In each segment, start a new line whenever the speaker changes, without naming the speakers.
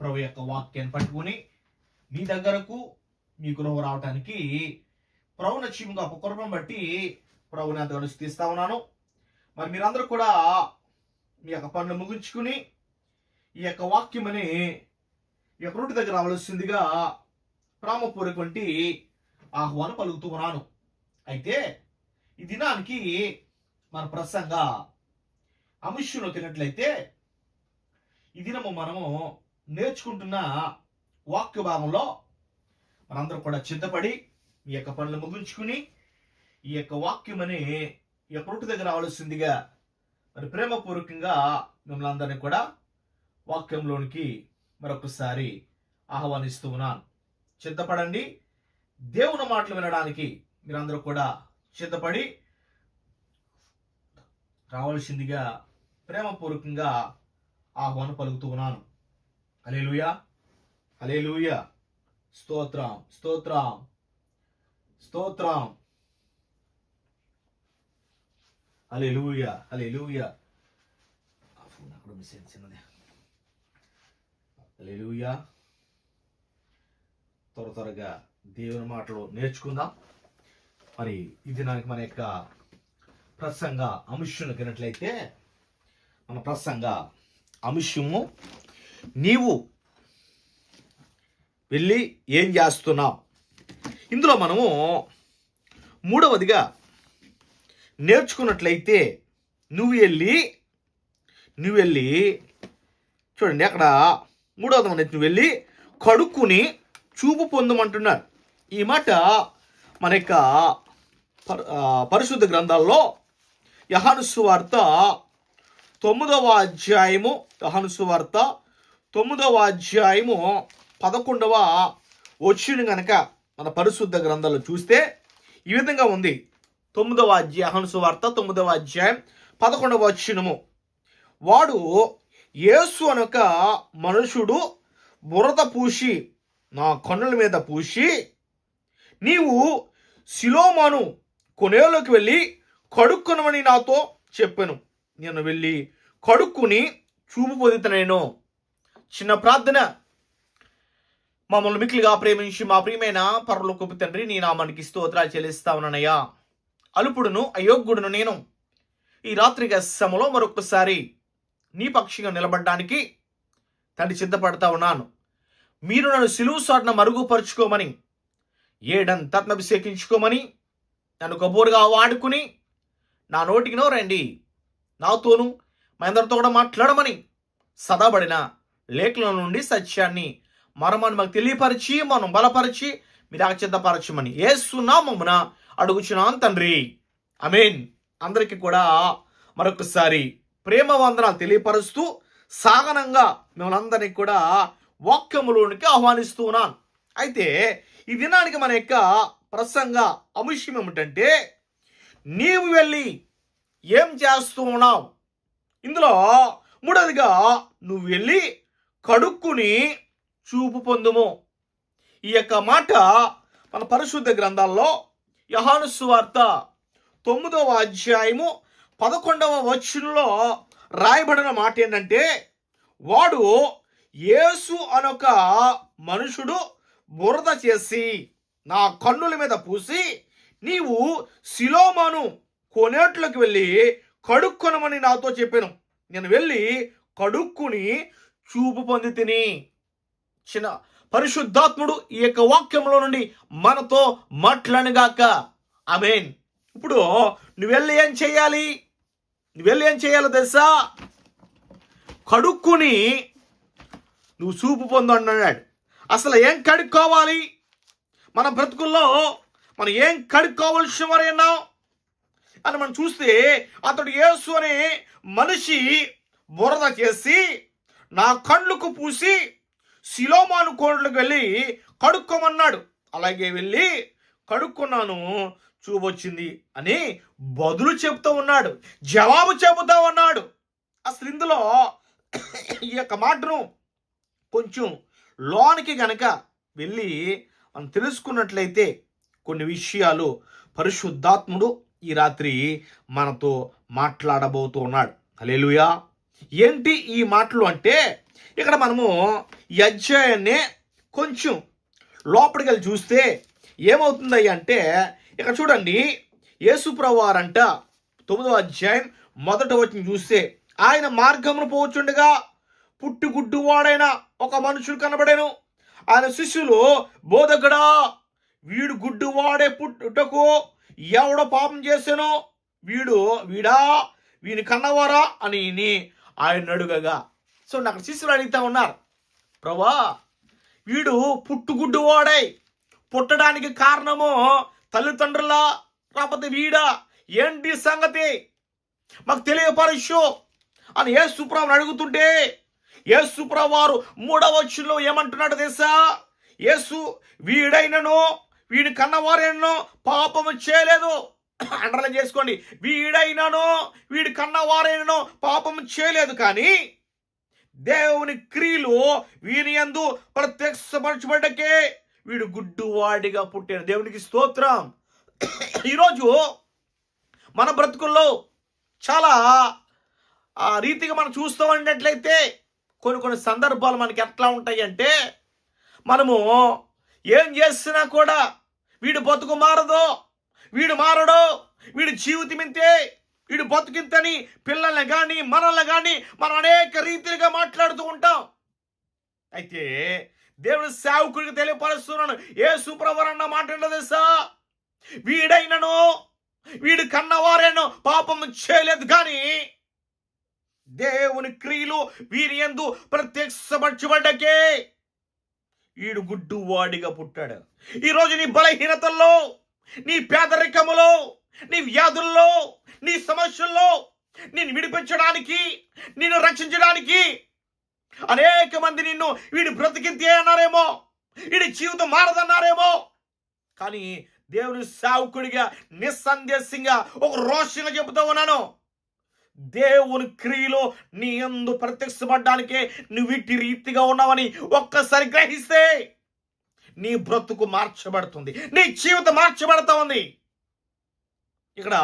ప్రభు యొక్క వాక్యాన్ని పట్టుకుని మీ దగ్గరకు మీ గృహం రావటానికి ప్రభు నచ్చిముగా కృపను బట్టి ప్రభుని అంతగానో తీస్తా ఉన్నాను. మరి మీరందరూ కూడా మీ యొక్క పనులు ముగించుకుని ఈ యొక్క వాక్యమని ఈ యొక్క రూటి దగ్గర రావలసిందిగా ప్రామపూర్వకంటి ఆహ్వానం పలుకుతూ ఉన్నాను. అయితే ఈ దినానికి మన ప్రసంగ అంశంలో తినట్లయితే ఈ దినము మనము నేర్చుకుంటున్న వాక్య భాగంలో మనందరం కూడా చిత్తపడి ఈ యొక్క పనులు ముగించుకుని ఈ యొక్క వాక్యం అని ఈ యొక్క రొట్టు దగ్గర రావాల్సిందిగా మరి ప్రేమపూర్వకంగా మిమ్మల్ని అందరినీ కూడా వాక్యంలోనికి మరొకసారి ఆహ్వానిస్తూ ఉన్నాను. చిత్తపడండి దేవుని మాటలు వినడానికి మీరందరూ కూడా చిత్తపడి రావాల్సిందిగా ప్రేమపూర్వకంగా ఆహ్వానం పలుకుతూ ఉన్నాను. అలేలుయా అలేలుయా స్తోత్రం స్తోత్రం స్తోత్రం. అలేలుయా అలేలుయా ఆ ఫోన్ అక్కడ మిస్ అయింది చిన్నది. అలేలుయా త్వర త్వరగా దేవుని మాటలు నేర్చుకుందాం. మరి ఇది నాకు మన యొక్క ప్రసంగ అంశం వినట్లయితే మన ప్రసంగ అంశము నీవు వెళ్ళి ఏం చేస్తున్నావు? ఇందులో మనము మూడవదిగా నేర్చుకున్నట్లయితే నువ్వు వెళ్ళి నువ్వు వెళ్ళి చూడండి అక్కడ మూడవది మన నువ్వు వెళ్ళి కడుక్కుని చూపు పొందమంటున్నారు. ఈ మాట మన యొక్క పరిశుద్ధ గ్రంథాల్లో యహానుసు వార్త తొమ్మిదవ అధ్యాయము యహానుసు వార్త తొమ్మిదవ అధ్యాయము పదకొండవ వచ్చిన గనక మన పరిశుద్ధ గ్రంథాలు చూస్తే ఈ విధంగా ఉంది. తొమ్మిదవ అధ్యాయ యహాను సువార్త తొమ్మిదవ అధ్యాయం పదకొండవ వచ్చినము వాడు యేసు అనొక మనుషుడు బురద పూసి నా కన్నుల మీద పూసి నీవు శిలోమాను కొనేలోకి వెళ్ళి కడుక్కునమని నాతో చెప్పాను. నేను వెళ్ళి కడుక్కుని చూపు పొందుతున్నాను చిన్న ప్రార్థన. మమ్మల్ని మిక్కిలిగా ప్రేమించి మా ప్రియమైన పరలోకపు తండ్రి నీ నామానికి స్తోత్రాలు చెల్లిస్తా ఉన్నానయ్యా. అలుపుడును అయోగ్యుడును నేను. ఈ రాత్రి సమలో మరొకసారి నీ పక్షిగా నిలబడడానికి తండ్రి సిద్ధపడతా ఉన్నాను. మీరు నన్ను సిలువు సాటున మరుగుపరుచుకోమని ఏడంతత్నభిషేకించుకోమని నన్ను కబూరుగా వాడుకుని నా నోటికి రండి నాతోనూ మా అందరితో కూడా మాట్లాడమని సదాబడిన లేఖల నుండి సత్యాన్ని మరమని మాకు తెలియపరిచి మనం బలపరిచి మీరు ఆచిద్దపరచమని ఏసునామమున అడుగుచున్నాను తండ్రి. అమేన్ అందరికీ కూడా మరొకసారి ప్రేమ వందనాలు తెలియపరుస్తూ సాగనంగా మిమ్మల్ని అందరినీ కూడా వాక్యములోనికి ఆహ్వానిస్తూ ఉన్నాను. అయితే ఈ దినానికి మన యొక్క ప్రసంగ అంశం ఏమిటంటే నీవు వెళ్ళి ఏం చేస్తూ ఉన్నావు? ఇందులో మూడవదిగా నువ్వు వెళ్ళి కడుక్కుని చూపు పొందుము. ఈ యొక్క మాట మన పరిశుద్ధ గ్రంథాల్లో యహాను సువార్త తొమ్మిదవ అధ్యాయము పదకొండవ వచనంలో రాయబడిన మాట ఏంటంటే వాడు యేసు అనొక మనుషుడు బురద చేసి నా కన్నుల మీద పూసి నీవు శిలోమాను కొనేట్లోకి వెళ్ళి కడుక్కొనమని నాతో చెప్పాను. నేను వెళ్ళి కడుక్కుని చూపు పొంది తిని చిన్న పరిశుద్ధాత్ముడు ఈ యొక్క వాక్యంలో నుండి మనతో మాట్లాడగాక అమేన్ ఇప్పుడు నువ్వు వెళ్ళి ఏం చేయాలి? నువ్వు వెళ్ళి ఏం చేయాలో తెలుసా? కడుక్కుని నువ్వు చూపు పొందు అన్నాడు. అసలు ఏం కడుక్కోవాలి? మన బ్రతుకుల్లో మనం ఏం కడుక్కోవాల్సిన వారు ఉన్నాం? అని మనం చూస్తే అతడు యేసు అనే మనిషి బురద చేసి నా కళ్ళకు పూసి శిలోమాను కోట్లకు వెళ్ళి కడుక్కోమన్నాడు. అలాగే వెళ్ళి కడుక్కున్నాను చూపొచ్చింది అని బదులు చెప్తూ ఉన్నాడు జవాబు చెబుతా ఉన్నాడు. అసలు ఇందులో ఈ యొక్క మాటను కొంచెం లోనికి గనక వెళ్ళి మనం తెలుసుకున్నట్లయితే కొన్ని విషయాలు పరిశుద్ధాత్ముడు ఈ రాత్రి మనతో మాట్లాడబోతూ ఉన్నాడు. హల్లెలూయా. ఏంటి ఈ మాటలు అంటే ఇక్కడ మనము ఈ అధ్యాయాన్నే కొంచెం లోపలికి వెళ్ళి చూస్తే ఏమవుతుందయ్య అంటే ఇక్కడ చూడండి యేసుప్రవారంట తొమ్మిదవ అధ్యాయం మొదట వచ్చిన చూస్తే ఆయన మార్గమును పోవచ్చుండగా పుట్టుగుడ్డు వాడైన ఒక మనుషుడు కనబడేను. ఆయన శిష్యులు బోధకుడా వీడు గుడ్డు వాడే పుట్టుటకు ఎవడో పాపం చేశాను వీడు వీడా? వీని కన్నవారా? అని ని ఆయన అడుగగా సో నాకు శిష్యులు అడుగుతా ఉన్నారు. ప్రభా వీడు పుట్టుగుడ్డు వాడై పుట్టడానికి కారణము తల్లిదండ్రులా లేకపోతే వీడా? ఏంటి సంగతి? మాకు తెలియపరచు అని యేసుప్రభుని అడుగుతుంటే యేసుప్రభు వారు మూడవ వచ్చులో ఏమంటున్నాడు తెలుసా? యేసు వీడైనను వీడి కన్నవారైనను పాపము చేయలేదు. అండర్లైన్ చేసుకోండి. వీడైనానో వీడి కన్నవారైనను పాపం చేయలేదు కానీ దేవుని క్రియలు వీని ఎందు ప్రత్యక్షపరచబడ్డకే వీడు గుడ్డువాడిగా పుట్టాడు. దేవునికి స్తోత్రం. ఈరోజు మన బ్రతుకుల్లో చాలా ఆ రీతిగా మనం చూస్తూ ఉన్నట్లయితే కొన్ని కొన్ని సందర్భాలు మనకి ఎట్లా ఉంటాయి అంటే మనము ఏం చేసినా కూడా వీడు బతుకు మారదు. వీడు మారడు వీడి జీవితం ఇంతే వీడు బతుకింతని పిల్లల్ని కానీ మనల్ని కానీ మనం అనేక రీతిలుగా మాట్లాడుతూ ఉంటాం. అయితే దేవుని సేవకుడికి తెలియపరుస్తున్నాను ఏ సుప్రవరన్న మాట్లాడదు తెలుసా? వీడైనను వీడు కన్నవారేనో పాపం చేయలేదు కానీ దేవుని క్రియలు వీరి ఎందు ప్రత్యక్షపరచబడ్డకే. వీడు గుడ్డు వాడిగా పుట్టాడు. ఈరోజు నీ బలహీనతల్లో నీ పేదరికములో నీ వ్యాధుల్లో నీ సమస్యల్లో నిన్ను విడిపించడానికి నిన్ను రక్షించడానికి అనేక మంది నిన్ను వీడి బ్రతికింతే అన్నారేమో వీడి జీవితం మారదన్నారేమో. కానీ దేవుని సావుకుడిగా నిస్సందేశంగా ఒక రోషంగా చెబుతూ ఉన్నాను. దేవుని క్రియలో నీ ఎందు ప్రత్యక్షపడ్డానికే నువ్వు ఇట్టి రీతిగా ఉన్నావని ఒక్కసారి గ్రహిస్తే నీ బ్రతుకు మార్చబడుతుంది. నీ జీవితం మార్చబడతా ఉంది ఇక్కడ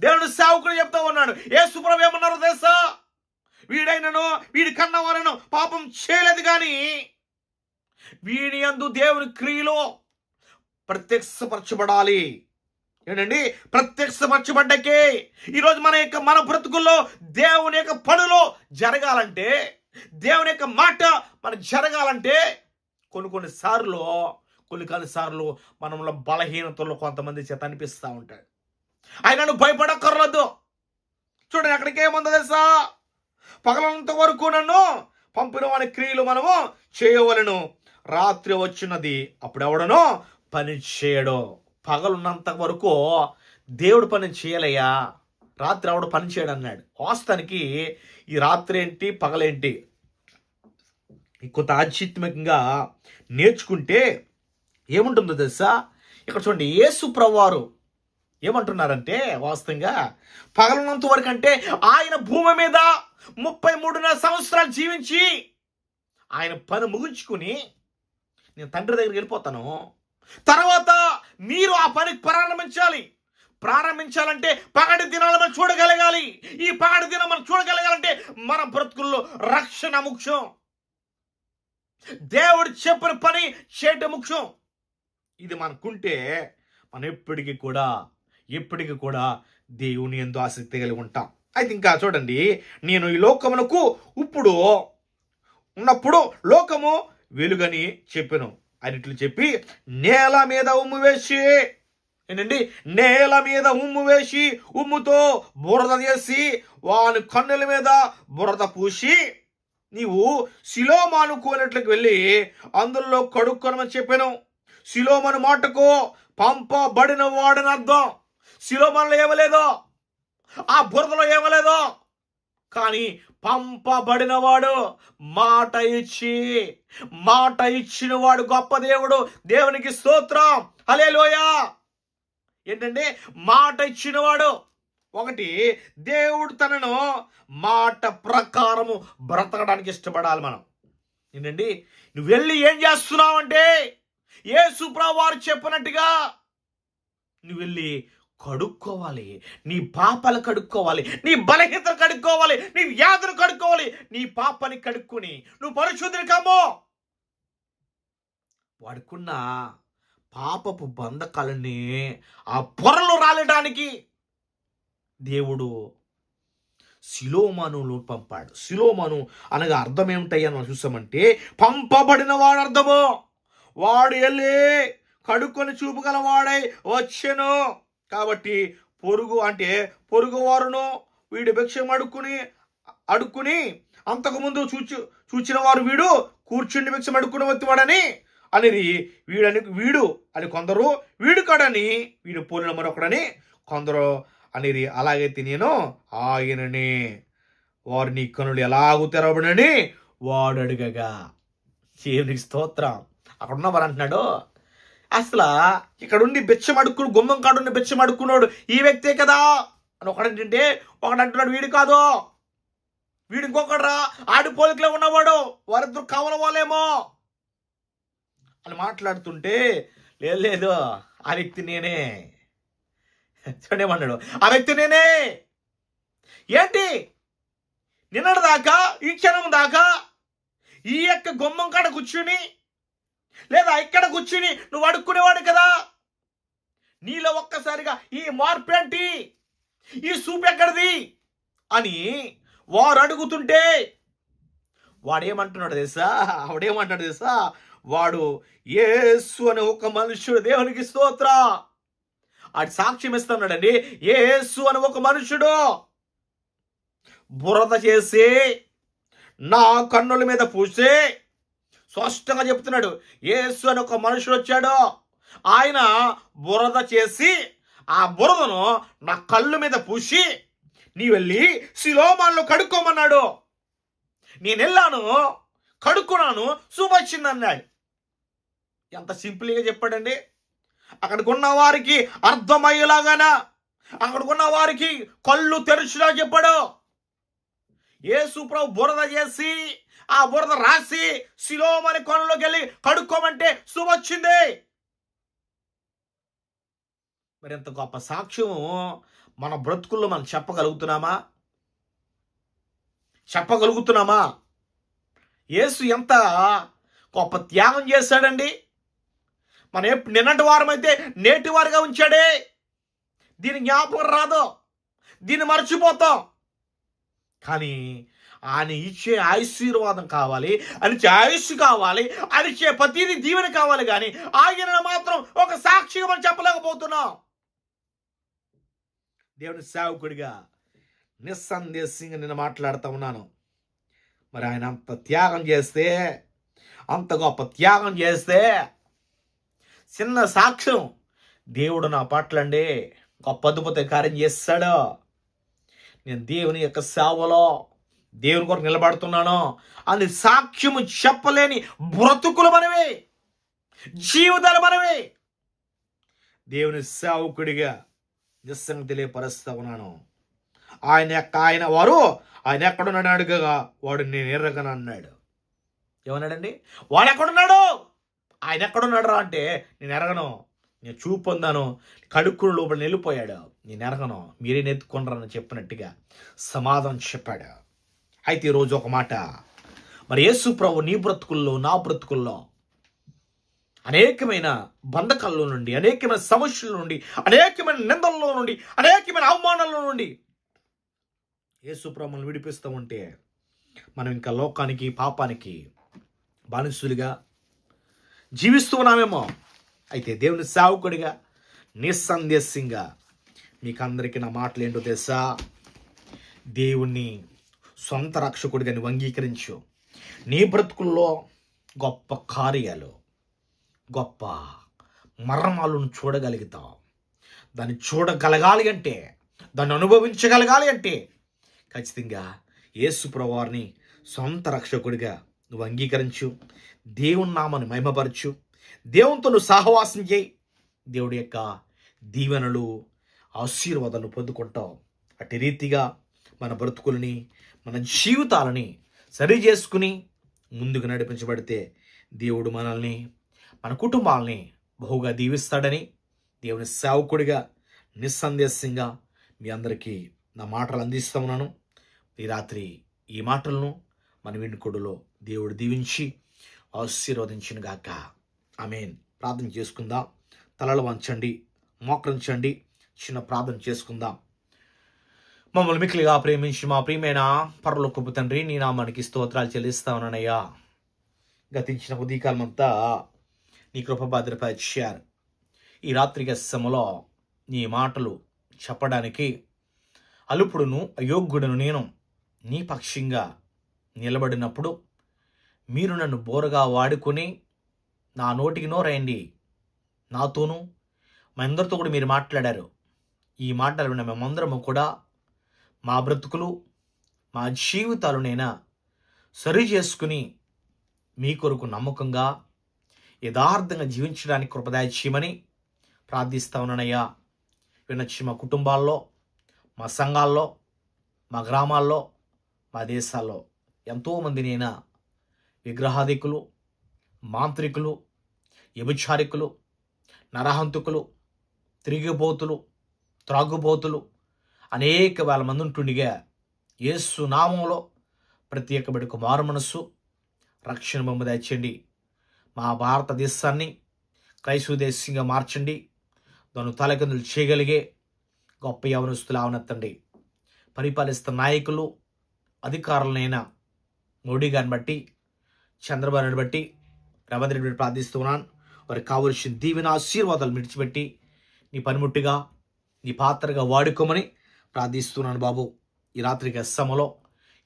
దేవుడు సేవకుడు చెప్తా ఉన్నాడు. ఏ సుప్రభు ఏమన్నారో తెలుసా? వీడైనను వీడి కన్నవారను పాపం చేయలేదు కానీ వీడి అందు దేవుని క్రియలో ప్రత్యక్షపరచబడాలి. ఏంటండి ప్రత్యక్షపరచబడ్డకే. ఈరోజు మన యొక్క మన బ్రతుకుల్లో దేవుని యొక్క పనులు జరగాలంటే దేవుని యొక్క మాట మనకు జరగాలంటే కొన్ని కొన్ని సార్లు కొన్ని కొన్ని సార్లు మనలో బలహీనతలు కొంతమంది చేత అనిపిస్తూ ఉంటాడు ఆయనను భయపడక్కర్లేదు. చూడండి అక్కడికి ఏముందో తెలుసా? పగలంత వరకు నన్ను పంపిన వాని క్రియలు మనము చేయవలను. రాత్రి వచ్చినది అప్పుడెవడనో పని చేయడు. పగలున్నంత వరకు దేవుడు పని చేయలయ్యా రాత్రి ఆవిడ పని చేయడు అన్నాడు వాస్తవానికి ఈ రాత్రి ఏంటి పగలేంటి? కొంత ఆధ్యాత్మికంగా నేర్చుకుంటే ఏముంటుందో తెలుసా? ఇక్కడ చూడండి యేసు ప్రవారు ఏమంటున్నారంటే వాస్తవంగా పగలనంత వరకు అంటే ఆయన భూమి మీద ముప్పై మూడున్నర సంవత్సరాలు జీవించి ఆయన పని ముగించుకుని నేను తండ్రి దగ్గరికి వెళ్ళిపోతాను. తర్వాత మీరు ఆ పని ప్రారంభించాలి. ప్రారంభించాలంటే పగటి దినాలు మనం చూడగలగాలి. ఈ పగటి దినం మనం చూడగలగాలంటే మన బ్రతుకుల్లో రక్షణ ముఖ్యం. దేవుడు చెప్పిన పని చేయటం ముఖ్యం. ఇది మనకుంటే మనం ఎప్పటికీ కూడా ఎప్పటికీ కూడా దేవుని ఎందు ఆసక్తి కలిగి ఉంటాం. అయితే ఇంకా చూడండి నేను ఈ లోకమునకు ఇప్పుడు ఉన్నప్పుడు లోకము వెలుగని చెప్పాను. అన్నిట్లు చెప్పి నేల మీద ఉమ్ము వేసి ఏంటండి? నేల మీద ఉమ్ము వేసి ఉమ్ముతో బురద చేసి వాని కన్నుల మీద బురద పూసి నీవు శిలోమానుకోనట్లకు వెళ్ళి అందులో కడుక్కొనమని చెప్పాను. శిలోమను మాటకు పంపబడిన వాడని అర్థం. శిలోమనులో ఏమలేదో? ఆ బురదలో ఏమలేదో? కానీ పంపబడినవాడు మాట ఇచ్చి మాట ఇచ్చిన వాడు గొప్ప దేవుడు. దేవునికి స్తోత్రం. లోయ ఏంటంటే మాట ఇచ్చినవాడు ఒకటి దేవుడు తనను మాట ప్రకారము బ్రతకడానికి ఇష్టపడాలి మనం. ఏంటండి? నువ్వు వెళ్ళి ఏం చేస్తున్నావంటే ఏ వారు చెప్పినట్టుగా నువ్వు వెళ్ళి కడుక్కోవాలి. నీ పాపలు కడుక్కోవాలి. నీ బలహీనతలు కడుక్కోవాలి. నీ వ్యాధులు కడుక్కోవాలి. నీ పాపని కడుక్కొని నువ్వు పరిశుద్ధుని కామో వాడుకున్న పాపపు బంధకాలని ఆ పొరలు రాలడానికి దేవుడు శిలోమనులు పంపాడు శిలోమను అనగా అర్థం ఏమిటయ్యా మనం చూసామంటే పంపబడిన వాడు అర్థము వాడు వెళ్ళి కడుక్కొని చూపుగలవాడై వచ్చెను. కాబట్టి పొరుగు అంటే పొరుగు వారును వీడి భిక్షం అడుక్కుని అడుక్కుని అంతకుముందు చూచి చూచిన వారు వీడు కూర్చుండి భిక్షం అడుక్కుని వచ్చేవాడని అనేది వీడని వీడు అని కొందరు వీడు కాడని వీడు పోలిన మరొకడని కొందరు అనేది అలాగైతే నేను ఆయననే వారు నీ కనులు ఎలాగూ తెరవబడని వాడు అడుగగా. దేవునికి స్తోత్రం. అక్కడ ఉన్నవారు అంటున్నాడు అసలు ఇక్కడుండి బిచ్చం అడుక్కుని గుమ్మం కాడుండి బిచ్చం అడుక్కున్నాడు ఈ వ్యక్తే కదా? అని ఒకడంటే ఒకడు అంటున్నాడు వీడు కాదు. వీడు ఇంకొకడు రా. ఆడి పోలికలో ఉన్నవాడు. వారిద్దరు కావల వాళ్ళేమో. అని మాట్లాడుతుంటే లేదు లేదు ఆ వ్యక్తి నేనే. చూడేమన్నాడు ఆ వ్యక్తి నేనే. ఏంటి? నిన్నటి దాకా ఈ క్షణం దాకా ఈ యొక్క గుమ్మం కాడ కూర్చుని లేదా ఇక్కడ కూర్చుని నువ్వు అడుక్కునేవాడు కదా? నీలో ఒక్కసారిగా ఈ మార్పు ఏంటి? ఈ సూప్ ఎక్కడిది? అని వారు అడుగుతుంటే వాడేమంటున్నాడు తెలుసా? ఆవిడేమంటాడు తెలుసా? వాడు ఏసు అనే ఒక మనుషుడు దేవునికి స్తోత్ర. ఆడి సాక్ష్యం ఇస్తున్నాడండి. ఏసు అని ఒక మనుషుడు బురద చేసి నా కన్నుల మీద పూసి స్పష్టంగా చెప్తున్నాడు. ఏసు అని ఒక మనుషుడు వచ్చాడు. ఆయన బురద చేసి ఆ బురదను నా కళ్ళు మీద పూసి నీ వెళ్ళి శిలోమాన్లు కడుక్కోమన్నాడు. నేను వెళ్ళాను కడుక్కున్నాను శుభొచ్చింది అన్నాడు. ఎంత సింపుల్గా చెప్పాడండి. అక్కడికున్న వారికి అర్థమయ్యేలాగానా? అక్కడికున్న వారికి కళ్ళు తెరుచులా చెప్పాడు. యేసు ప్రభు బురద చేసి ఆ బురద రాసి శిలోమని కొనలోకి వెళ్ళి కడుక్కోమంటే శుభొచ్చింది మరి ఎంత గొప్ప సాక్ష్యం మన బ్రతుకుల్లో మనం చెప్పగలుగుతున్నామా? చెప్పగలుగుతున్నామా? యేసు ఎంత గొప్ప త్యాగం చేశాడండి. మనం ఎప్పుడు నిన్నటి వారమైతే నేటి వారిగా ఉంచాడే. దీని జ్ఞాపకం రాదు. దీన్ని మర్చిపోతాం. కానీ ఆయన ఇచ్చే ఆశీర్వాదం కావాలి అనిచ్చే ఆయుష్ కావాలి అనిచ్చే ప్రతిదీ దీవెన కావాలి కానీ ఆయన మాత్రం ఒక సాక్షిగా మనం చెప్పలేకపోతున్నాం. దేవుని సేవకుడిగా నిస్సందేశంగా నేను మాట్లాడుతూ ఉన్నాను. మరి ఆయన అంత త్యాగం చేస్తే అంత గొప్ప త్యాగం చేస్తే చిన్న సాక్ష్యం. దేవుడు నా పట్ల అండి గొప్ప అద్భుత కార్యం చేస్తాడు. నేను దేవుని యొక్క సేవలో దేవుని కొరకు నిలబడుతున్నాను. అని సాక్ష్యము చెప్పలేని బ్రతుకులు మనమే జీవితాలు మనమే దేవుని సేవకుడిగా నిస్సంగా తెలియపరుస్తా ఉన్నాను. ఆయన యొక్క ఆయన వారు ఆయన ఎక్కడున్నాడు అడుగగా వాడు నేను ఎర్రగను అన్నాడు ఏమన్నాడండి? వాడు ఎక్కడున్నాడు? ఆయన ఎక్కడున్నాడు రా అంటే నేను ఎరగను. నేను చూపు పొందాను. కడుక్కుని లోపల వెళ్ళిపోయాడు నేను ఎరగను. మీరే నెత్తుకొనరని చెప్పినట్టుగా సమాధానం చెప్పాడు. అయితే ఈరోజు ఒక మాట. మరి యేసు ప్రభు నీ బ్రతుకుల్లో నా బ్రతుకుల్లో అనేకమైన బంధకాల్లో నుండి అనేకమైన సమస్యల నుండి అనేకమైన నిందల్లో నుండి అనేకమైన అవమానాల్లో నుండి యేసు ప్రభుని విడిపిస్తూ ఉంటే మనం ఇంకా లోకానికి పాపానికి బానిసులుగా జీవిస్తూ ఉన్నామేమో. అయితే దేవుని సేవకుడిగా నిస్సందేశంగా మీకు అందరికీ నా మాటలు ఏంటో తెలుసా? దేవుణ్ణి సొంత రక్షకుడిగా నువ్వు అంగీకరించు. నీ బ్రతుకుల్లో గొప్ప కార్యాలు గొప్ప మరణాలను చూడగలుగుతావు. దాన్ని చూడగలగాలి అంటే దాన్ని అనుభవించగలగాలి అంటే ఖచ్చితంగా యేసు ప్రభువారిని సొంత రక్షకుడిగా నువ్వు అంగీకరించు. దేవుని నామను మహిమపరచు. దేవునితో నువ్వు సహవాసం చేయి. దేవుడి యొక్క దీవెనలు ఆశీర్వాదాలు పొందుకుంటావు అటు రీతిగా మన బ్రతుకులని మన జీవితాలని సరి చేసుకుని ముందుకు నడిపించబడితే దేవుడు మనల్ని మన కుటుంబాలని బహుగా దీవిస్తాడని దేవుని సేవకుడిగా నిస్సందేశంగా మీ అందరికీ నా మాటలు అందిస్తూ ఉన్నాను. ఈ రాత్రి ఈ మాటలను మన వినుకొడులో దేవుడు దీవించి ఆశీర్వదించినగాక. ఆమెన్. ప్రార్థన చేసుకుందాం. తలలు వంచండి మోకరించండి. చిన్న ప్రార్థన చేసుకుందాం. మమ్మల్ని మిక్కిలిగా ప్రేమించి మా ప్రియమైన పరలోకపు తండ్రి నీ నామానికి స్తోత్రాలు చెల్లిస్తా ఉన్నానయ్యా. గతించిన ఉదయకాలం అంతా నీ కృప భద్రపరిచారు. ఈ రాత్రి సమలో నీ మాటలు చెప్పడానికి అలుపుడును అయోగ్యుడును నేను నీ పక్షంగా నిలబడినప్పుడు మీరు నన్ను బోరగా వాడుకొని నా నోటికి నోరండి నాతోనూ మా అందరితో కూడా మీరు మాట్లాడారు. ఈ మాటలు విన్న మేమందరము కూడా మా బ్రతుకులు మా జీవితాలునైనా సరి చేసుకుని మీ కొరకు నమ్మకంగా యథార్థంగా జీవించడానికి కృపదాయ చేయమని ప్రార్థిస్తా ఉన్నానయ్యా. వినొచ్చి మా కుటుంబాల్లో మా సంఘాల్లో మా గ్రామాల్లో మా దేశాల్లో ఎంతోమందినైనా విగ్రహాధికులు మాంత్రికులు వ్యభిచారికులు నరహంతుకులు తిరిగిపోతులు త్రాగుబోతులు అనేక వేల మంది ఉంటుండిగా యేసు నామంలో ప్రత్యేకబడి మారు మనస్సు రక్షణ బొమ్మ దాచండి. మా భారతదేశాన్ని క్రైస్తవ దేశంగా మార్చండి. దాన్ని తలకిందులు చేయగలిగే గొప్ప యవనస్తులు అవనెత్తండి పరిపాలిస్తున్న నాయకులు అధికారులనైనా మోడీ గారిని బట్టి చంద్రబాబుని బట్టి రేవంత్ రెడ్డి బట్టి ప్రార్థిస్తున్నాను. వారికి కావలసిన దీవెన ఆశీర్వాదాలు విడిచిపెట్టి నీ పనిముట్టుగా నీ పాత్రగా వాడుకోమని ప్రార్థిస్తున్నాను బాబు. ఈ రాత్రికి అస్సమలో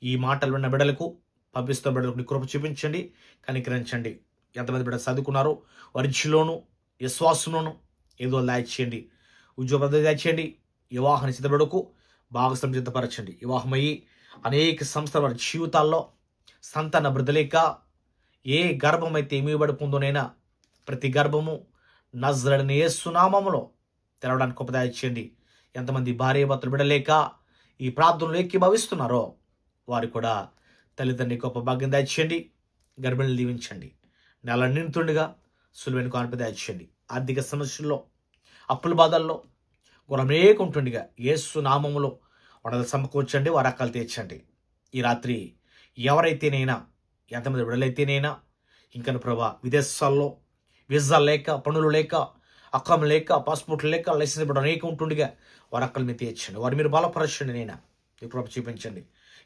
ఈ మాటలు విన్న బిడ్డలకు పంపిస్తున్న బిడ్డలకు నీ కృప చూపించండి కనికరించండి. ఎంతమంది బిడ్డలు చదువుకున్నారో వరిచిలోను విశ్వాసంలోను ఏదో చేయండి. ఉద్యోగ చేయండి. వివాహాన్ని సిద్ధపడకు భాగస్వామి సిద్ధపరచండి. వివాహమయ్యి అనేక సంస్థల వారి జీవితాల్లో సంతాన బ్రదలేక ఏ గర్భమైతే ఏమి పొందునైనా ప్రతి గర్భము నజరడిని ఏసునామములో తెరవడానికి ఉపదాయ చేయండి. ఎంతమంది భార్య భర్తలు బిడలేక ఈ ప్రార్థనలు భావిస్తున్నారో వారు కూడా తల్లిదండ్రి గొప్ప భాగ్యం దాచేయండి. గర్భిణులు దీవించండి. నెల నిండుతుండగా సులువైన కాన్పి దాచేయండి. ఆర్థిక సమస్యల్లో అప్పుల బాధల్లో గురమేకుంటుండగా ఏసు నామములో వడలు సమకూర్చండి వారి అక్కలు తీర్చండి. ఈ రాత్రి ఎవరైతేనైనా ఎంతమంది విడలైతేనైనా ఇంకను ప్రభా విదేశాల్లో వీసా లేక పనులు లేక అక్కం లేక పాస్పోర్ట్ లేక లైసెన్స్ ఇప్పుడు అనేక ఉంటుండగా వారు అక్కలు మీద తీర్చండి. వారు మీరు బలపరచండి నేను. ఈ ప్రభ చూపించండి.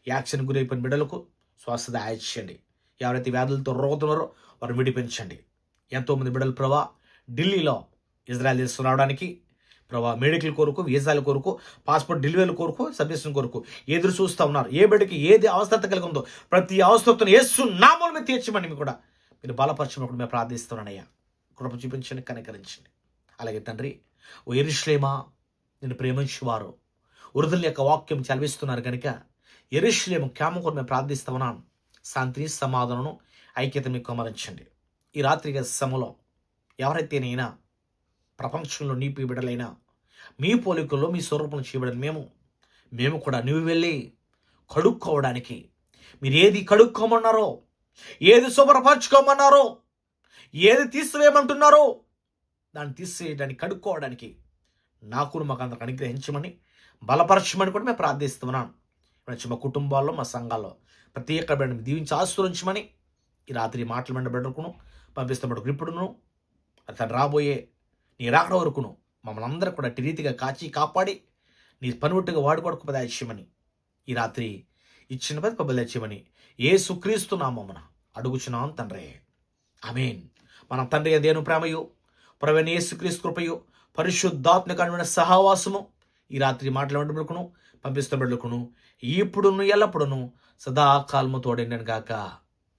యాక్సిడెంట్ గురైపోయిన బిడ్డలకు స్వస్థత ఆయించండి ఎవరైతే వ్యాధులతో రోగుతున్నారో వారు విడిపించండి. ఎంతోమంది బిడ్డలు ప్రభా ఢిల్లీలో ఇజ్రాయల్ దేశం రావడానికి ప్రభా మెడికల్ కొరకు వీసాల కొరకు పాస్పోర్ట్ డెలివరీ కొరకు సబ్మిషన్ కొరకు ఎదురు చూస్తూ ఉన్నారు. ఏ బిడ్డకి ఏది అవస్థత కలిగి ఉందో ప్రతి అవస్థతను ఏసు నామూల మీద తీర్చమని మీకు కూడా మీరు బలపరచమని మేము ప్రార్థిస్తున్నానయ్యా కృప చూపించండి కనికరించండి. అలాగే తండ్రి ఓ ఎరుశ్లేమా నేను ప్రేమించేవారు వృద్ధుల యొక్క వాక్యం చదివిస్తున్నారు కనుక ఎరుశ్లేము క్షేమం కూడా మేము ప్రార్థిస్తూ ఉన్నాను శాంతిని సమాధానం ఐక్యత మీకు అమరించండి. ఈ రాత్రి సమలో ఎవరైతేనైనా ప్రపంచంలో నీపి బిడలైనా మీ పోలికల్లో మీ స్వరూపం చేయబడిన మేము. మేము కూడా నువ్వు వెళ్ళి కడుక్కోవడానికి. మీరు ఏది కడుక్కోమన్నారో ఏది శుభ్రపరచుకోమన్నారో ఏది తీసివేయమంటున్నారో దాన్ని తీసేయడానికి కడుక్కోవడానికి నాకు మాకు అంతకు అనుగ్రహించమని బలపరచమని కూడా మేము ప్రార్థిస్తున్నాను ఇప్పుడు మా కుటుంబాల్లో మా సంఘాల్లో ప్రతి ఒక్క బిడ్డను దీవించి ఆశ్రయించమని ఈ రాత్రి మాటలు మెండ బిడ్డకును పంపిస్తున్న బిడ్డకు ఇప్పుడును అతను రాబోయే నీ రాకడ వరకును మమ్మల్ని అందరూ కూడా అట్టి రీతిగా కాచి కాపాడి నీ పనిముట్టుగా వాడుకోడుకు పదాయిష్యమని ఈ రాత్రి ఇచ్చిన పది పబదాయిష్యమని ఏ సుక్రీస్తు నామమున అడుగుచున్నాం తండ్రి. అమీన్ మన తండ్రి దేను ప్రేమయు ప్రవీణ యేసుక్రీస్తు కృపయు పరిశుద్ధాత్మకమైన సహవాసము ఈ రాత్రి మాట్లాడే బిడ్డకును పంపిస్తున్న బిడ్డకును ఇప్పుడును ఎల్లప్పుడును సదాకాలము తోడండి గాక.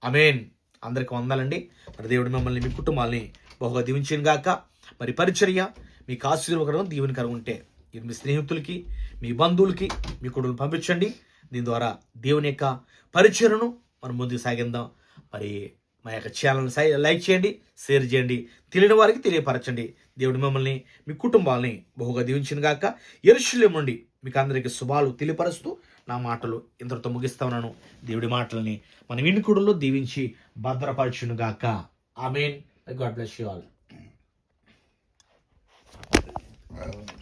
అమేన్ అందరికి వందాలండి. మరి దేవుడు మిమ్మల్ని మీ కుటుంబాల్ని బహుగా దీవించిన గాక. మరి పరిచర్య మీకు ఆశీర్వకరం దీవెనకరం ఉంటే ఇది మీ స్నేహితులకి మీ బంధువులకి మీ కొడుకులు పంపించండి. దీని ద్వారా దేవుని యొక్క పరిచయను మనం ముందుకు సాగిందాం మరి మా యొక్క ఛానల్ సై లైక్ చేయండి షేర్ చేయండి తెలియని వారికి తెలియపరచండి. దేవుడి మిమ్మల్ని మీ కుటుంబాలని బహుగా దీవించిన గాక ఎరుశల్యం నుండి మీకు అందరికీ శుభాలు తెలియపరుస్తూ నా మాటలు ఇంతటితో ముగిస్తా ఉన్నాను. దేవుడి మాటల్ని మన వినుకుడులో దీవించి భద్రపరచును గాక. Amen. God bless you all
Alright, let me